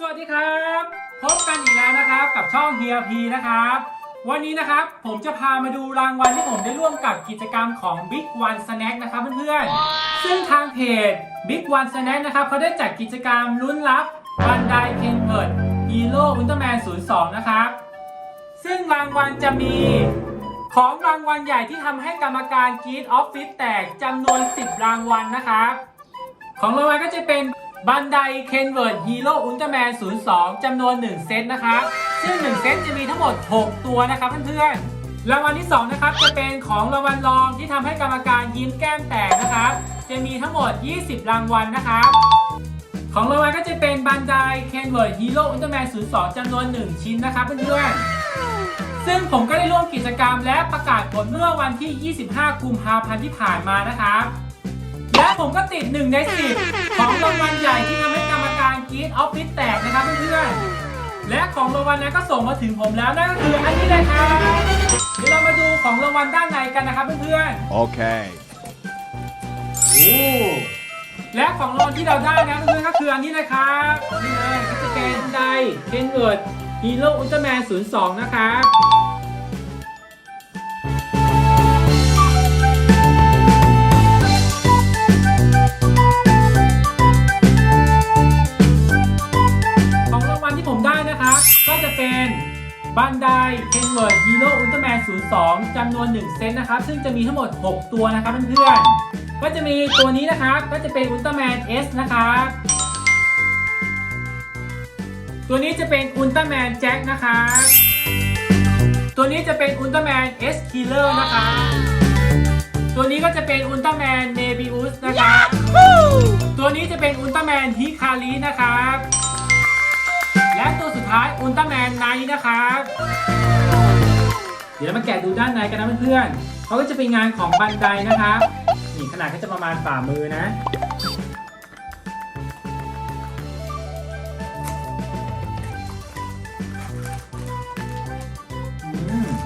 สวัสดีครับ พบกันอีกแล้วนะครับกับช่องเฮียพีนะครับ วันนี้นะครับผมจะพามาดูรางวัลที่ผมได้ร่วมกับกิจกรรมของ Big One Snack นะครับเพื่อนๆ ซึ่งทางเพจ Big One Snack นะครับเขาได้จัดกิจกรรมลุ้นรับบันไดเคนเวิร์ดฮีโร่อุลตร้าแมน02 นะครับ ซึ่งรางวัลจะมีของรางวัลใหญ่ที่ทำให้กรรมการกรีดออฟฟิศแตกจำนวน 10 รางวัลนะครับ ของรางวัลก็จะเป็น บันไดเคนเวิร์ดฮีโร่อุลตร้าแมน02 จำนวน 1 เซตนะครับ ซึ่ง 1 เซตจะมีทั้งหมด 6 ตัวนะครับเพื่อนๆรางวัลที่ 2 นะครับ จะเป็นของรางวัลรองที่ทำให้กรรมการยิ้มแก้มแตกนะครับ จะมีทั้งหมด 20 รางวัลนะครับของรางวัลก็จะเป็นบันไดเคนเวิร์ดฮีโร่อุลตร้าแมน02 จำนวน 1 ชิ้นนะครับเพื่อนๆซึ่งผมก็ได้ร่วมกิจกรรมและประกาศผลเมื่อวันที่ 25 กุมภาพันธ์ที่ผ่านมานะครับ และผมก็ติด 1 ใน 10 ของรางวัลใหญ่ที่ทำให้กรรมการกรีดออฟฟิศแตกนะครับเพื่อนๆและของรางวัลนั้นก็ส่งมาถึงผมแล้วนั่นก็คืออันนี้เลยครับเดี๋ยวเรามาดูของรางวัลด้านในกันนะครับเพื่อนๆ Okay. โอ้และของรางวัลที่เราได้นะเพื่อนๆก็คืออันนี้เลยครับนี่เลยก็จะเป็นไดเคนเวิร์ดฮีโร่อุลตร้าแมน02 นะครับ นะครับ ก็จะเป็นบันไดเคนเวิร์ดฮีโร่อุลตร้าแมน02จำนวน 1 เซตนะครับ ซึ่งจะมีทั้งหมด 6 ตัวนะครับเพื่อนๆ ก็จะมีตัวนี้นะครับ ก็จะเป็นอุลตร้าแมน S นะครับ ตัวนี้จะเป็นอุลตร้าแมนแจ็คนะครับ ตัวนี้จะเป็นอุลตร้าแมน S Killer นะครับ ตัวนี้ก็จะเป็นอุลตร้าแมนเนบิอุสนะครับ ตัวนี้จะเป็นอุลตร้าแมนฮิคารินะครับ และตัวสุดท้ายอุลตร้าแมนไนท์นะครับ เดี๋ยวเรามาแกะดูด้านในกันนะเพื่อนๆเขาก็จะเป็นงานของบันไดนะครับนี่ขนาดก็จะประมาณฝ่ามือนะ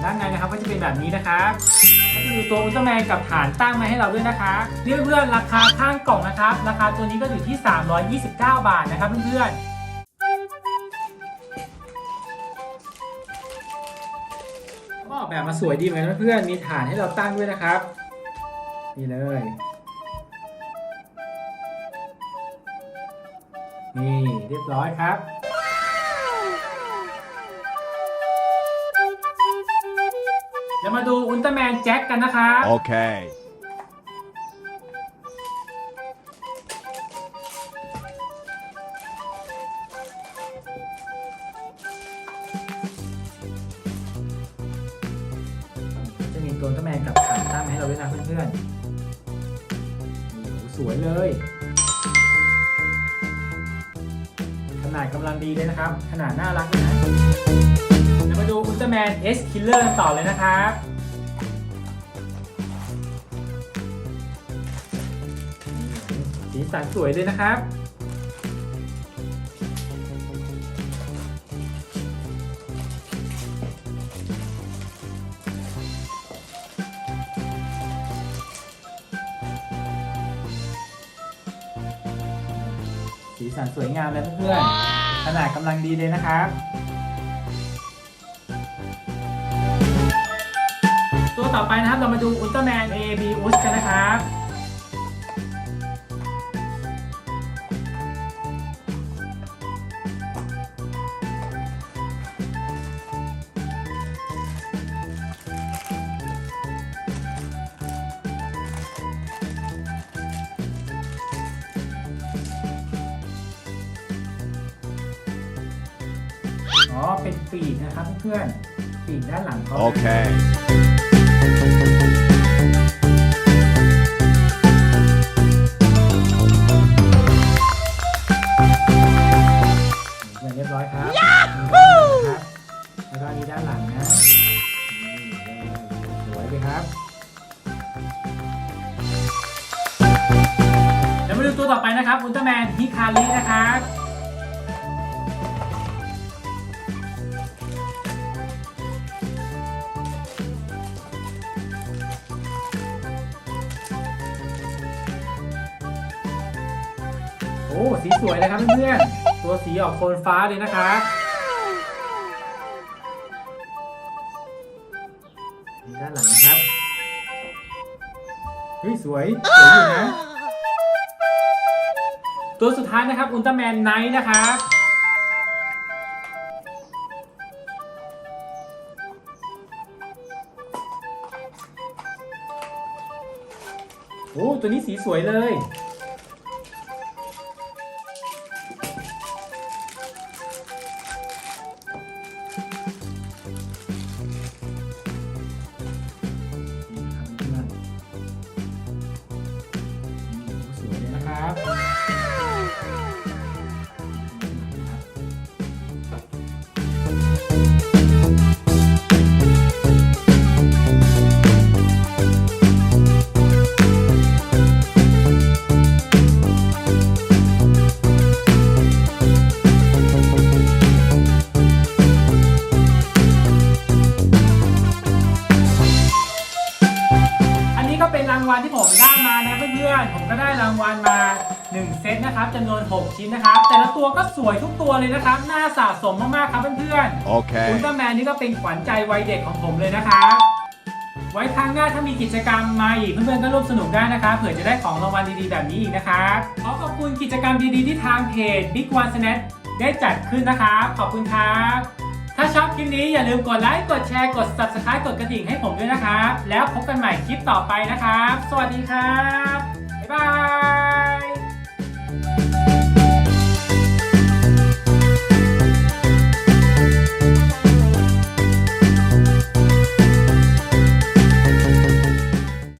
ด้านในนะครับก็จะเป็นแบบนี้นะครับก็จะมีตัวอุลตร้าแมนกับฐานตั้งมาให้เราด้วยนะคะเพื่อนๆราคาข้างกล่องนะครับ ราคาตัวนี้ก็อยู่ที่ 329 บาทนะครับเพื่อนๆ ก็ออกแบบมาสวยดีเหมือนกันเพื่อนมีฐานให้เราตั้งด้วยนะครับ นี่เลย นี่เรียบร้อยครับเดี๋ยวมาดูอุลตร้าแมนแจ็คกันนะครับ โอเค ตัวอุลตร้าแมนกับฐานตั้งมาให้เราด้วยนะเพื่อนๆโหสวยเลย ขนาดกำลังดีเลยนะครับ ขนาดน่ารักเลยนะเดี๋ยวมาดูอุลตร้าแมน S Killer กันต่อเลยนะครับสีสันสวยเลยนะครับ สีสันสวยงามเลยเพื่อนๆขนาดกำลังดีเลยนะครับตัวต่อไปนะครับเรามาดูอุลตร้าแมน A B u s กันนะครับ เป็นปีกนะครับเพื่อนๆปีกด้านหลังเขา Okay. เรียบเรียบร้อยครับครับแล้วก็อันนี้ด้านหลังนะนี่สวยเลยครับ เดี๋ยวมาดูตัวต่อไปนะครับอุลตร้าแมนฮิคารินะครับ อ้ สีสวยเลยครับเพื่อนๆ ตัวสีออกโทนฟ้าเลยนะคะ ด้านหลังนะครับ เฮ้ย สวย สวยอยู่นะ ตัวสุดท้ายนะครับ อุลตร้าแมนไนท์นะครับโอ้ตัวนี้สีสวยเลย ผมก็ได้รางวัลมา 1 เซตนะครับจำนวน 6 ชิ้นนะครับ แต่ละตัวก็สวยทุกตัวเลยนะครับ น่าสะสมมากๆครับเพื่อนๆอุล Okay. ตร้าแมนนี่ก็เป็นขวัญใจวัยเด็กของผมเลยนะครับ ไว้ครั้งหน้าถ้ามีกิจกรรมมาอีกเพื่อนๆก็ร่วมสนุกได้นะครับเผื่อจะได้ของรางวัลดีๆแบบนี้อีกนะครับขอขอบคุณกิจกรรมดีๆที่ทางเพจ Big One Snack ได้จัดขึ้นนะครับ ขอบคุณครับ ถ้าชอบคลิปนี้อย่าลืมกดไลค์ กดแชร์ กด Subscribe กดกระดิ่งให้ผมด้วยนะครับ แล้วพบกันใหม่คลิปต่อไปนะครับ สวัสดีครับบ๊ายบาย